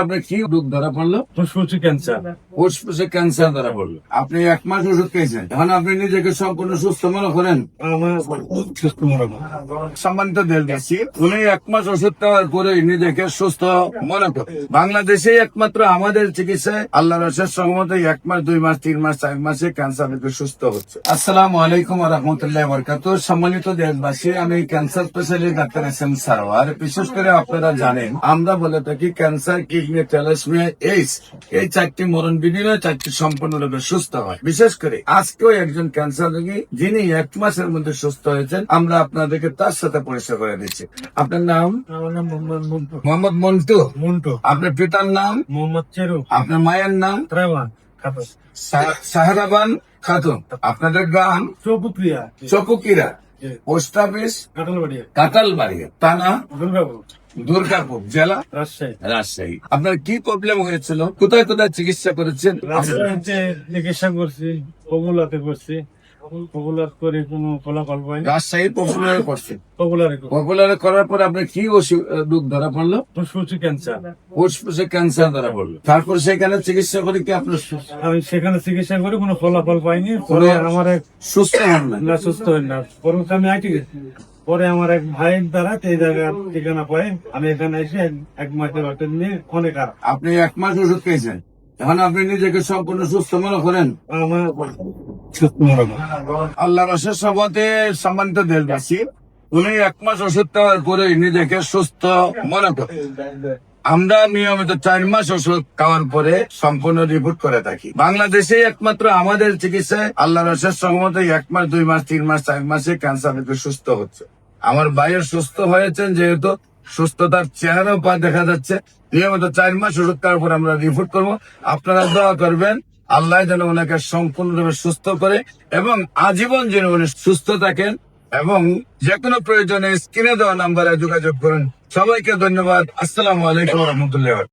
আপনার কি রোগ ধরা পড়ল? ফুসফুসি ক্যান্সার। ফুসফুসে ক্যান্সার ধরা পড়ল। আপনি এক মাস ওষুধ খেয়েছেন। এখন আপনি নিজেকে সম্পূর্ণ সুস্থ মনে করেন? সুস্থ মনে সম্মানিত দেশবাসী উনি এক মাস ওষুধ খাওয়ার পরে নিজেকে সুস্থ মনে করেন। বাংলাদেশে একমাত্র আমাদের চিকিৎসায় আল্লাহ রসের সহমত এক মাস দুই মাস তিন মাস চার মাসে ক্যান্সার থেকে সুস্থ হচ্ছে। আসসালামু আলাইকুম রহমতুল্লাহ বরকাত সম্মানিত দেশবাসী আমি ক্যান্সার স্পেশালিস্ট ডাক্তার এস এম সারোয়ার বিশেষ করে আপনারা জানেন আমরা বলে থাকি ক্যান্সার কিডনি টেলাসমিয়া এইস এই চারটি মরণ বিনিময়ে চারটি সম্পূর্ণরূপে সুস্থ হয়। বিশেষ করে আজকেও একজন ক্যান্সার রোগী যিনি এক মাসের মধ্যে সুস্থ হয়েছেন আমরা আপনাদেরকে তার সাথে পরিচয় করে দিচ্ছি। আপনার নাম? আমার নাম মোহাম্মদ মন্টু। মন্টু? আপনার পিতার নাম? মোহাম্মদ চেরু। আপনার মায়ের নাম? সা- সাহারাবান খাতুন। আপনাদের গ্রাম? চৌপুক্রিয়া। চকুকিরা পোস্ট অফিস? কাটলবাড়ি কাতালবাড়ি থানা দুর্গাপুর জেলা রাজশাহী। রাজশাহী। আপনার কি প্রবলেম হয়েছিল? কোথায় কোথায় চিকিৎসা করেছেন? চিকিৎসা করছি পপুলাতে করছি। পপুলার করে কোনো ফলাফল রাজশাহী পপুলারে করছেন? পপুলারে পপুলারে করার পর আপনার কি রোগ ধরা পড়ল? ফুসফুসি ক্যান্সার ফুসফুসে ক্যান্সার ধরা পড়ল। তারপর সেখানে চিকিৎসা করে কি আপনার আমি সেখানে চিকিৎসা করে কোনো ফলাফল পাইনি। পরে আমার সুস্থ হন না সুস্থ হই না। পরে আমি আইটি পরে আমার এক ভাইয়ের দ্বারা এই জায়গার ঠিকানা পাই। আমি এখানে এসে এক- মাসের ওষুধ নিয়ে ফোনে খারাপ আপনি এক মাস ওষুধ খেয়েছেন। এখন আপনি নিজেকে সম্পূর্ণ সুস্থ মনে করেন। আল্লাহ রসের সবতে সম্মানিত দেশবাসী উনি এক মাস ওষুধ খাওয়ার পরে নিজেকে সুস্থ মনে করেন আমরা নিয়মিত চার মাস ওষুধ খাওয়ার পরে সম্পূর্ণ রিপোর্ট করে থাকি। বাংলাদেশে একমাত্র আমাদের চিকিৎসায় আল্লাহ রসের সহমতে এক মাস, দুই মাস, তিন মাস, চার মাসে ক্যান্সার থেকে সুস্থ হচ্ছে। আমার ভাইয়ের সুস্থ হয়েছেন যেহেতু সুস্থতার চেহারাও পা দেখা যাচ্ছে। নিয়মিত চার মাস ওষুধ খাওয়ার পর আমরা রিপোর্ট করব। আপনারা দোয়া করবেন, আল্লাহ যেন ওনাকে সম্পূর্ণরূপে সুস্থ করে এবং আজীবন যেন উনি সুস্থ থাকেন। এবং যে কোনো প্রয়োজনে স্ক্রিনে দেওয়া নাম্বারে যোগাযোগ করুন। সবাইকে ধন্যবাদ। আসসালামু আলাইকুম রহমতুল্লাহ